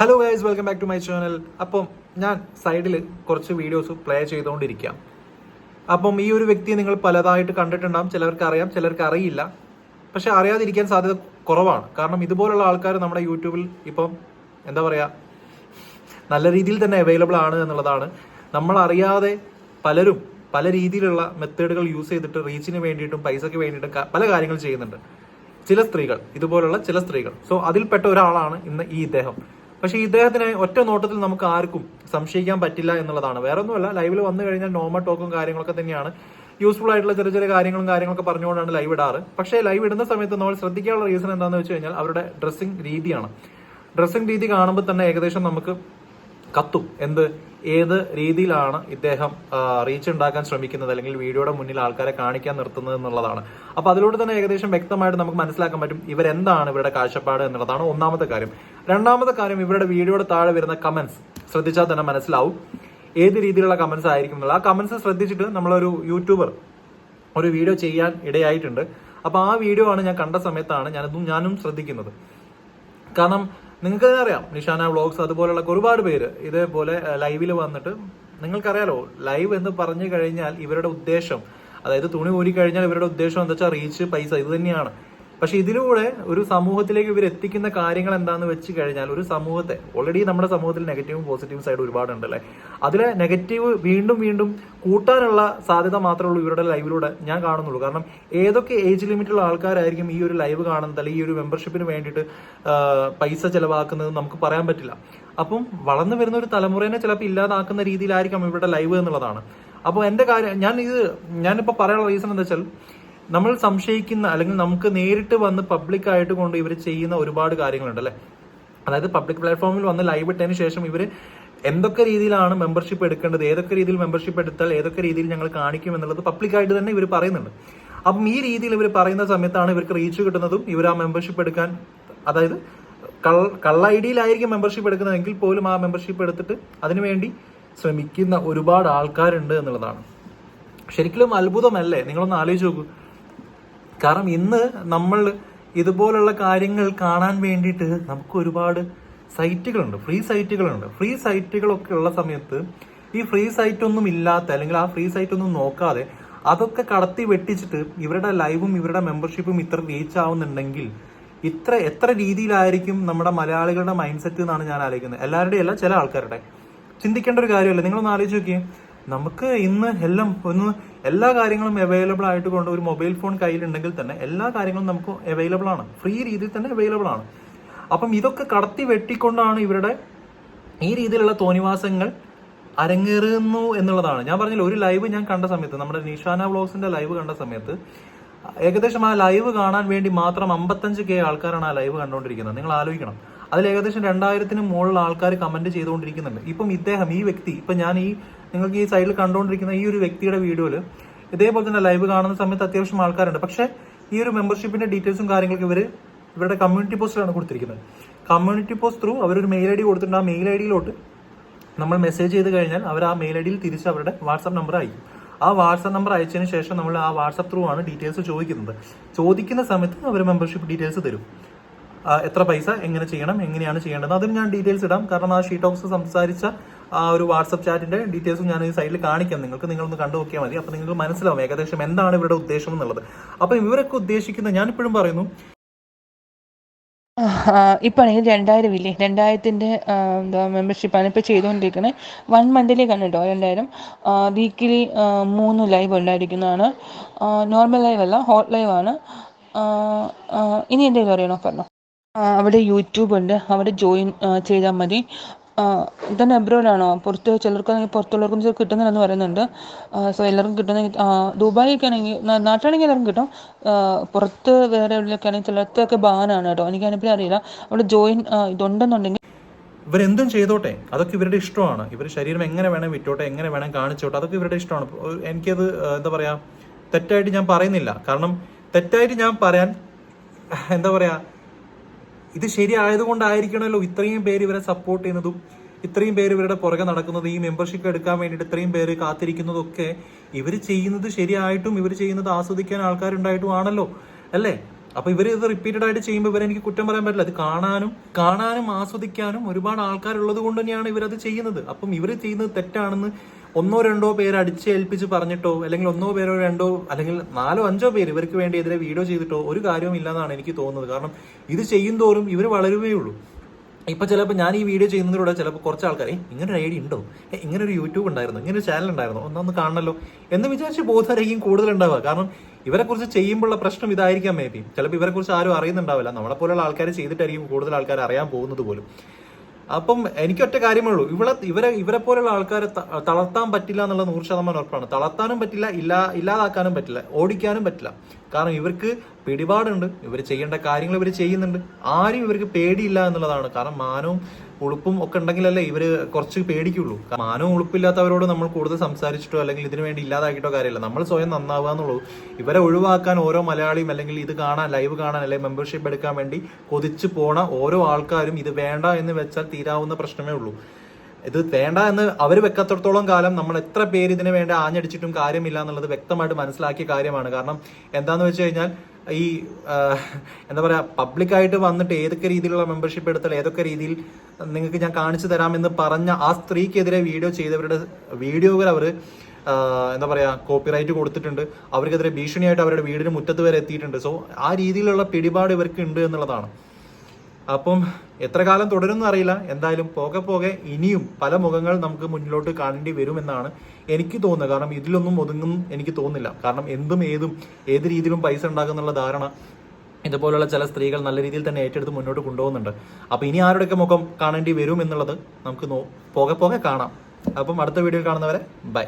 Hello guys welcome back to my channel അപ്പം ഞാൻ സൈഡിൽ കുറച്ച് വീഡിയോസ് പ്ലേ ചെയ്തുകൊണ്ടിരിക്കാം അപ്പം ഈ ഒരു വ്യക്തിയെ നിങ്ങൾ പലതായിട്ട് കണ്ടിട്ടുണ്ടാകും ചിലർക്ക് അറിയാം ചിലർക്ക് അറിയില്ല. പക്ഷെ അറിയാതിരിക്കാൻ സാധ്യത കുറവാണ്. കാരണം ഇതുപോലുള്ള ആൾക്കാർ നമ്മുടെ യൂട്യൂബിൽ ഇപ്പം എന്താ പറയുക നല്ല രീതിയിൽ തന്നെ അവൈലബിൾ ആണ് എന്നുള്ളതാണ്. നമ്മൾ അറിയാതെ പലരും പല രീതിയിലുള്ള മെത്തേഡുകൾ യൂസ് ചെയ്തിട്ട് റീച്ചിന് വേണ്ടിയിട്ടും പൈസയ്ക്ക് വേണ്ടിയിട്ടും പല കാര്യങ്ങൾ ചെയ്യുന്നുണ്ട്. ചില സ്ത്രീകൾ ഇതുപോലുള്ള ചില സ്ത്രീകൾ. സോ അതിൽപ്പെട്ട ഒരാളാണ് ഇന്ന് ഈ ഇദ്ദേഹം. പക്ഷേ ഇദ്ദേഹത്തിന് ഒറ്റ നോട്ടത്തിൽ നമുക്ക് ആർക്കും സംശയിക്കാൻ പറ്റില്ല എന്നുള്ളതാണ്. വേറെ ഒന്നുമല്ല ലൈവിൽ വന്നു കഴിഞ്ഞാൽ നോർമൽ ടോക്കും കാര്യങ്ങളൊക്കെ തന്നെയാണ്. യൂസ്ഫുൾ ആയിട്ടുള്ള ചെറിയ ചെറിയ കാര്യങ്ങളും കാര്യങ്ങളൊക്കെ പറഞ്ഞുകൊണ്ടാണ് ലൈവ് ഇടാറ്. പക്ഷേ ലൈവ് ഇടുന്ന സമയത്ത് നമ്മൾ ശ്രദ്ധിക്കാനുള്ള റീസൺ എന്താണെന്ന് വെച്ച് കഴിഞ്ഞാൽ അവരുടെ ഡ്രസ്സിംഗ് രീതിയാണ്. ഡ്രസ്സിംഗ് രീതി കാണുമ്പോൾ തന്നെ ഏകദേശം നമുക്ക് കത്തും. എന്ത്? ഏത് രീതിയിലാണ് ഇദ്ദേഹം റീച്ച് ഉണ്ടാക്കാൻ ശ്രമിക്കുന്നത് അല്ലെങ്കിൽ വീഡിയോയുടെ മുന്നിൽ ആൾക്കാരെ കാണിക്കാൻ നിർത്തുന്നത് എന്നുള്ളതാണ്. അപ്പൊ അതിലൂടെ തന്നെ ഏകദേശം വ്യക്തമായിട്ട് നമുക്ക് മനസ്സിലാക്കാൻ പറ്റും ഇവരെന്താണ് ഇവരുടെ കാഴ്ചപ്പാട് എന്നുള്ളതാണ് ഒന്നാമത്തെ കാര്യം. രണ്ടാമത്തെ കാര്യം ഇവരുടെ വീഡിയോയുടെ താഴെ വരുന്ന കമന്റ്സ് ശ്രദ്ധിച്ചാൽ തന്നെ മനസ്സിലാവും. ഏത് രീതിയിലുള്ള കമന്റ്സ് ആയിരിക്കും എന്നുള്ളത്. ആ കമന്റ്സ് ശ്രദ്ധിച്ചിട്ട് നമ്മളൊരു യൂട്യൂബർ ഒരു വീഡിയോ ചെയ്യാൻ ഇടയായിട്ടുണ്ട്. അപ്പൊ ആ വീഡിയോ ആണ് ഞാൻ കണ്ട സമയത്താണ് ഞാനതും ഞാനും ശ്രദ്ധിക്കുന്നത്. കാരണം നിങ്ങൾക്ക് അറിയാം നിഷാന വ്ളോഗ്സ് അതുപോലുള്ള ഒരുപാട് പേര് ഇതേപോലെ ലൈവിൽ വന്നിട്ട് നിങ്ങൾക്കറിയാലോ ലൈവ് എന്ന് പറഞ്ഞു കഴിഞ്ഞാൽ ഇവരുടെ ഉദ്ദേശം അതായത് തുണി ഊരി കഴിഞ്ഞാൽ ഇവരുടെ ഉദ്ദേശം എന്താ വെച്ചാൽ റീച്ച് പൈസ ഇത് തന്നെയാണ്. പക്ഷെ ഇതിലൂടെ ഒരു സമൂഹത്തിലേക്ക് ഇവർ എത്തിക്കുന്ന കാര്യങ്ങൾ എന്താന്ന് വെച്ച് കഴിഞ്ഞാൽ ഒരു സമൂഹത്തെ ഓൾറെഡി നമ്മുടെ സമൂഹത്തിൽ നെഗറ്റീവും പോസിറ്റീവും സൈഡ് ഒരുപാടുണ്ട് അല്ലേ അതിലെ നെഗറ്റീവ് വീണ്ടും വീണ്ടും കൂട്ടാനുള്ള സാധ്യത മാത്രമേ ഉള്ളൂ ഇവരുടെ ലൈവിലൂടെ ഞാൻ കാണുന്നുള്ളൂ. കാരണം ഏതൊക്കെ ഏജ് ലിമിറ്റുള്ള ആൾക്കാരായിരിക്കും ഈ ഒരു ലൈവ് കാണുന്നത്? അല്ലെങ്കിൽ ഈ ഒരു മെമ്പർഷിപ്പിന് വേണ്ടിയിട്ട് പൈസ ചിലവാക്കുന്നത് നമുക്ക് പറയാൻ പറ്റില്ല. അപ്പം വളർന്നു വരുന്ന ഒരു തലമുറേനെ ചിലപ്പോൾ ഇല്ലാതാക്കുന്ന രീതിയിലായിരിക്കും ഇവരുടെ ലൈവ് എന്നുള്ളതാണ്. അപ്പോൾ എന്റെ കാര്യം ഞാൻ ഇത് ഞാനിപ്പോൾ പറയാനുള്ള റീസൺ എന്താ വെച്ചാൽ നമ്മൾ സംശയിക്കുന്ന അല്ലെങ്കിൽ നമുക്ക് നേരിട്ട് വന്ന് പബ്ലിക്കായിട്ട് കൊണ്ട് ഇവർ ചെയ്യുന്ന ഒരുപാട് കാര്യങ്ങളുണ്ട് അല്ലേ? അതായത് പബ്ലിക് പ്ലാറ്റ്ഫോമിൽ വന്ന് ലൈവ് ഇട്ടതിന് ശേഷം ഇവർ എന്തൊക്കെ രീതിയിലാണ് മെമ്പർഷിപ്പ് എടുക്കേണ്ടത് ഏതൊക്കെ രീതിയിൽ മെമ്പർഷിപ്പ് എടുത്താൽ ഏതൊക്കെ രീതിയിൽ ഞങ്ങൾ കാണിക്കും എന്നുള്ളത് പബ്ലിക്കായിട്ട് തന്നെ ഇവർ പറയുന്നുണ്ട്. അപ്പം ഈ രീതിയിൽ ഇവർ പറയുന്ന സമയത്താണ് ഇവർക്ക് റീച്ച് കിട്ടുന്നതും ഇവർ ആ മെമ്പർഷിപ്പ് എടുക്കാൻ അതായത് കള്ള കള്ള ഐ ഡിയിലായിരിക്കും മെമ്പർഷിപ്പ് എടുക്കുന്നതെങ്കിൽ പോലും ആ മെമ്പർഷിപ്പ് എടുത്തിട്ട് അതിനുവേണ്ടി ശ്രമിക്കുന്ന ഒരുപാട് ആൾക്കാരുണ്ട് എന്നുള്ളതാണ്. ശരിക്കും അത്ഭുതമല്ലേ? നിങ്ങളൊന്ന് ആലോചിച്ച് നോക്കൂ. കാരണം ഇന്ന് നമ്മൾ ഇതുപോലുള്ള കാര്യങ്ങൾ കാണാൻ വേണ്ടിയിട്ട് നമുക്ക് ഒരുപാട് സൈറ്റുകളുണ്ട്. ഫ്രീ സൈറ്റുകളുണ്ട്. ഫ്രീ സൈറ്റുകളൊക്കെ ഉള്ള സമയത്ത് ഈ ഫ്രീ സൈറ്റ് ഒന്നും ഇല്ലാത്ത അല്ലെങ്കിൽ ആ ഫ്രീ സൈറ്റ് ഒന്നും നോക്കാതെ അതൊക്കെ കടത്തി വെട്ടിച്ചിട്ട് ഇവരുടെ ലൈവും ഇവരുടെ മെമ്പർഷിപ്പും ഇത്ര റീച്ച് ആവുന്നുണ്ടെങ്കിൽ ഇത്ര എത്ര രീതിയിലായിരിക്കും നമ്മുടെ മലയാളികളുടെ മൈൻഡ് സെറ്റ് എന്നാണ് ഞാൻ ആലോചിക്കുന്നത്. എല്ലാവരുടെയും അല്ല ചില ആൾക്കാരുടെ. ചിന്തിക്കേണ്ട ഒരു കാര്യമല്ല. നിങ്ങളൊന്ന് ആലോചിച്ച് നോക്കിയേ. നമുക്ക് ഇന്ന് എല്ലാം ഒന്ന് എല്ലാ കാര്യങ്ങളും അവൈലബിൾ ആയിട്ട് കൊണ്ട് ഒരു മൊബൈൽ ഫോൺ കയ്യിലുണ്ടെങ്കിൽ തന്നെ എല്ലാ കാര്യങ്ങളും നമുക്ക് അവൈലബിൾ ആണ്. ഫ്രീ രീതിയിൽ തന്നെ അവൈലബിൾ ആണ്. അപ്പം ഇതൊക്കെ കടത്തി വെട്ടിക്കൊണ്ടാണ് ഇവരുടെ ഈ രീതിയിലുള്ള തോന്നിവാസങ്ങൾ അരങ്ങേറുന്നു എന്നുള്ളതാണ്. ഞാൻ പറഞ്ഞില്ല ഒരു ലൈവ് ഞാൻ കണ്ട സമയത്ത് നമ്മുടെ നിഷാന വ്ളോഗ്സിന്റെ ലൈവ് കണ്ട സമയത്ത് ഏകദേശം ആ ലൈവ് കാണാൻ വേണ്ടി മാത്രം അമ്പത്തഞ്ച് കെ ആൾക്കാരാണ് ആ ലൈവ് കണ്ടുകൊണ്ടിരിക്കുന്നത്. നിങ്ങൾ ആലോചിക്കണം. അതിൽ ഏകദേശം രണ്ടായിരത്തിന് മുകളിൽ ആൾക്കാർ കമന്റ് ചെയ്തുകൊണ്ടിരിക്കുന്നുണ്ട്. ഇപ്പം ഇദ്ദേഹം ഈ വ്യക്തി ഇപ്പം ഞാൻ ഈ നിങ്ങൾക്ക് ഈ സൈഡിൽ കണ്ടുകൊണ്ടിരിക്കുന്ന ഈ ഒരു വ്യക്തിയുടെ വീഡിയോയിൽ ഇതേപോലെ തന്നെ ലൈവ് കാണുന്ന സമയത്ത് അത്യാവശ്യം ആൾക്കാരുണ്ട്. പക്ഷേ ഈ ഒരു മെമ്പർഷിപ്പിന്റെ ഡീറ്റെയിൽസും കാര്യങ്ങളൊക്കെ ഇവർ ഇവരുടെ കമ്മ്യൂണിറ്റി പോസ്റ്റിലാണ് കൊടുത്തിരിക്കുന്നത്. കമ്മ്യൂണിറ്റി പോസ്റ്റ് ത്രൂ അവരൊരു മെയിൽ ഐ ഡി കൊടുത്തിട്ടുണ്ട്. ആ മെയിൽ ഐ ഡിയിലോട്ട് നമ്മൾ മെസ്സേജ് ചെയ്ത് കഴിഞ്ഞാൽ അവർ ആ മെയിൽ ഐ ഡിയിൽ തിരിച്ച് അവരുടെ വാട്സാപ്പ് നമ്പർ അയക്കും. ആ വാട്സാപ്പ് നമ്പർ അയച്ചതിന് ശേഷം നമ്മൾ ആ വാട്സാപ്പ് ത്രൂ ആണ് ഡീറ്റെയിൽസ് ചോദിക്കുന്നത്. ചോദിക്കുന്ന സമയത്ത് അവർ മെമ്പർഷിപ്പ് ഡീറ്റെയിൽസ് തരും. എത്ര പൈസ എങ്ങനെ ചെയ്യണം എങ്ങനെയാണ് ചെയ്യേണ്ടത്? അതിന് ഞാൻ ഡീറ്റെയിൽസ് ഇടാം. കാരണം ആ ഷീറ്റ് ഓക്സ് സംസാരിച്ച ആ ഒരു വാട്സപ്പ് ചാറ്റിന്റെ ഡീറ്റെയിൽസും ഞാൻ ഈ സൈഡിൽ കാണിക്കാം. നിങ്ങൾക്ക് നിങ്ങളൊന്ന് കണ്ടു നോക്കിയാൽ മതി. അപ്പൊ നിങ്ങൾക്ക് മനസ്സിലാവും ഏകദേശം എന്താണ് ഇവരുടെ ഉദ്ദേശം എന്നുള്ളത്. അപ്പൊ ഇവരൊക്കെ ഉദ്ദേശിക്കുന്ന ഞാനിപ്പോഴും പറയുന്നു. ഇപ്പം ആണെങ്കിൽ രണ്ടായിരം ഇല്ലേ? രണ്ടായിരത്തിന്റെ എന്താ മെമ്പർഷിപ്പാണ് ഇപ്പൊ ചെയ്തുകൊണ്ടിരിക്കുന്നത് വൺ മന്തിലേക്കാണ് കേട്ടോ രണ്ടായിരം. വീക്കിലി മൂന്ന് ലൈവ് ഉണ്ടായിരിക്കുന്നതാണ്. നോർമൽ ലൈവ് അല്ല ഹോട്ട് ലൈവ് ആണ്. ഇനി എന്തെങ്കിലും അറിയണോ? പറഞ്ഞോ. അവിടെ യൂട്യൂബ് ഉണ്ട്. അവിടെ ജോയിൻ ചെയ്താൽ മതി. ഇതന്നെ എബ്രോയിലാണോ പുറത്ത് ചിലർക്കാണെങ്കിൽ പുറത്തുള്ളവർക്കും ചിലർക്ക് കിട്ടുന്നില്ലെന്ന് പറയുന്നുണ്ട്. സോ എല്ലാവർക്കും കിട്ടുന്ന ദുബായിലൊക്കെ ആണെങ്കിൽ നാട്ടിലാണെങ്കിൽ എല്ലാവർക്കും കിട്ടും. പുറത്ത് വേറെ എവിടെയൊക്കെ ആണെങ്കിൽ ചിലർക്കൊക്കെ ബാനാണ് കേട്ടോ. എനിക്ക് അതിനെപ്പറ്റി അറിയില്ല. അവിടെ ജോയിൻ ഇതുണ്ടെന്നുണ്ടെങ്കിൽ ഇവരെന്തും ചെയ്തോട്ടെ. അതൊക്കെ ഇവരുടെ ഇഷ്ടമാണ്. ഇവർ ശരീരം എങ്ങനെ വേണം വിറ്റോട്ടെ എങ്ങനെ വേണം കാണിച്ചോട്ടെ അതൊക്കെ ഇവരുടെ ഇഷ്ടമാണ്. എനിക്കത് എന്താ പറയാ തെറ്റായിട്ട് ഞാൻ പറയുന്നില്ല. കാരണം തെറ്റായിട്ട് ഞാൻ പറയാൻ എന്താ പറയാ ഇത് ശരിയായതുകൊണ്ടായിരിക്കണമല്ലോ ഇത്രയും പേര് ഇവരെ സപ്പോർട്ട് ചെയ്യുന്നതും ഇത്രയും പേര് ഇവരുടെ പുറകെ നടക്കുന്നത് ഈ മെമ്പർഷിപ്പ് എടുക്കാൻ വേണ്ടിയിട്ട് ഇത്രയും പേര് കാത്തിരിക്കുന്നതൊക്കെ ഇവർ ചെയ്യുന്നത് ശരിയായിട്ടും ഇവർ ചെയ്യുന്നത് ആസ്വദിക്കാൻ ആൾക്കാരുണ്ടായിട്ടും ആണല്ലോ അല്ലേ? അപ്പൊ ഇവർ ഇത് റിപ്പീറ്റഡ് ആയിട്ട് ചെയ്യുമ്പോൾ ഇവരെ എനിക്ക് കുറ്റം പറയാൻ പറ്റില്ല. അത് കാണാനും കാണാനും ആസ്വദിക്കാനും ഒരുപാട് ആൾക്കാരുള്ളത് കൊണ്ട് തന്നെയാണ് ഇവരത് ചെയ്യുന്നത്. അപ്പം ഇവർ ചെയ്യുന്നത് തെറ്റാണെന്ന് ഒന്നോ രണ്ടോ പേര് അടിച്ചേൽപ്പിച്ച് പറഞ്ഞിട്ടോ അല്ലെങ്കിൽ ഒന്നോ പേരോ രണ്ടോ അല്ലെങ്കിൽ നാലോ അഞ്ചോ പേര് ഇവർക്ക് വേണ്ടി എതിരെ വീഡിയോ ചെയ്തിട്ടോ ഒരു കാര്യവും ഇല്ലെന്നാണ് എനിക്ക് തോന്നുന്നത്. കാരണം ഇത് ചെയ്യും തോറും ഇവർ വളരുകയേ ഉള്ളൂ. ഇപ്പൊ ചിലപ്പോൾ ഞാൻ ഈ വീഡിയോ ചെയ്യുന്നതിലൂടെ ചിലപ്പോൾ കുറച്ച് ആൾക്കാർ ഇങ്ങനെ ഒരു ഐഡിയ ഉണ്ടോ? ഇങ്ങനെ ഒരു യൂട്യൂബ് ഉണ്ടായിരുന്നു ഇങ്ങനെ ഒരു ചാനൽ ഉണ്ടായിരുന്നു ഒന്നൊന്ന് കാണണല്ലോ എന്ന് വിചാരിച്ച് ബോധമായിരിക്കും കൂടുതൽ ഉണ്ടാവുക. കാരണം ഇവരെ കുറിച്ച് ചെയ്യുമ്പോഴുള്ള പ്രശ്നം ഇതായിരിക്കാം മേ ബി ചിലപ്പോൾ ഇവരെ കുറിച്ച് ആരും അറിയുന്നുണ്ടാവില്ല. നമ്മളെ പോലുള്ള ആൾക്കാർ ചെയ്തിട്ടായിരിക്കും കൂടുതൽ ആൾക്കാർ അറിയാൻ പോകുന്നത് പോലും. അപ്പം എനിക്ക് ഒറ്റ കാര്യമേ ഉള്ളൂ. ഇവിടെ ഇവരെ ഇവരെ പോലുള്ള ആൾക്കാരെ തളർത്താൻ പറ്റില്ല എന്നുള്ള നൂറ് ശതമാനം ഉറപ്പാണ്. തളർത്താനും പറ്റില്ല ഇല്ലാ ഇല്ലാതാക്കാനും പറ്റില്ല ഓടിക്കാനും പറ്റില്ല. കാരണം ഇവർക്ക് പിടിപാടുണ്ട്. ഇവർ ചെയ്യേണ്ട കാര്യങ്ങൾ ഇവർ ചെയ്യുന്നുണ്ട്. ആരും ഇവർക്ക് പേടിയില്ല എന്നുള്ളതാണ്. കാരണം മാനവും ഉളുപ്പും ഒക്കെ ഉണ്ടെങ്കിലല്ലേ ഇവർ കുറച്ച് പേടിക്കുള്ളൂ. മാനവും ഉളുപ്പില്ലാത്തവരോട് നമ്മൾ കൂടുതൽ സംസാരിച്ചിട്ടോ അല്ലെങ്കിൽ ഇതിനു വേണ്ടി ഇല്ലാതാക്കിയിട്ടോ കാര്യമില്ല. നമ്മൾ സ്വയം നന്നാവുക എന്നുള്ളൂ. ഇവരെ ഒഴിവാക്കാൻ ഓരോ മലയാളിയും അല്ലെങ്കിൽ ഇത് കാണാൻ ലൈവ് കാണാൻ അല്ലെങ്കിൽ മെമ്പർഷിപ്പ് എടുക്കാൻ വേണ്ടി കൊതിച്ചു പോണ ഓരോ ആൾക്കാരും ഇത് വേണ്ട എന്ന് വെച്ചാൽ തീരാവുന്ന പ്രശ്നമേ ഉള്ളൂ. ഇത് വേണ്ട എന്ന് അവർ വെക്കത്തോളം കാലം നമ്മൾ എത്ര പേര് ഇതിനു വേണ്ടി ആഞ്ഞടിച്ചിട്ടും കാര്യമില്ല എന്നുള്ളത് വ്യക്തമായിട്ട് മനസ്സിലാക്കിയ കാര്യമാണ്. കാരണം എന്താന്ന് വെച്ച് കഴിഞ്ഞാൽ ഈ എന്താ പറയുക പബ്ലിക്കായിട്ട് വന്നിട്ട് ഏതൊക്കെ രീതിയിലുള്ള മെമ്പർഷിപ്പ് എടുത്താൽ ഏതൊക്കെ രീതിയിൽ നിങ്ങൾക്ക് ഞാൻ കാണിച്ചു തരാമെന്ന് പറഞ്ഞ ആ സ്ത്രീക്കെതിരെ വീഡിയോ ചെയ്തവരുടെ വീഡിയോകൾ അവർ എന്താ പറയാ കോപ്പിറൈറ്റ് കൊടുത്തിട്ടുണ്ട്. അവർക്കെതിരെ ഭീഷണിയായിട്ട് അവരുടെ വീടിന് മുറ്റത്ത് വരെ എത്തിയിട്ടുണ്ട്. സോ ആ രീതിയിലുള്ള പിടിപാട് ഇവർക്ക് ഉണ്ട് എന്നുള്ളതാണ്. അപ്പം എത്ര കാലം തുടരുമെന്ന് അറിയില്ല. എന്തായാലും പോകെ പോകെ ഇനിയും പല മുഖങ്ങൾ നമുക്ക് മുന്നിലോട്ട് കാണേണ്ടി വരുമെന്നാണ് എനിക്ക് തോന്നുന്നത്. കാരണം ഇതിലൊന്നും ഒതുങ്ങും എനിക്ക് തോന്നുന്നില്ല. കാരണം എന്തും ഏതും ഏത് രീതിയിലും പൈസ ഉണ്ടാകുന്നുള്ള ധാരണ ഇതുപോലുള്ള ചില സ്ത്രീകൾ നല്ല രീതിയിൽ തന്നെ ഏറ്റെടുത്ത് മുന്നോട്ട് കൊണ്ടുപോകുന്നുണ്ട്. അപ്പൊ ഇനി ആരുടെയൊക്കെ മുഖം കാണേണ്ടി വരും എന്നുള്ളത് നമുക്ക് പോകെ പോകെ കാണാം. അപ്പം അടുത്ത വീഡിയോയിൽ കാണുന്നവരെ ബൈ.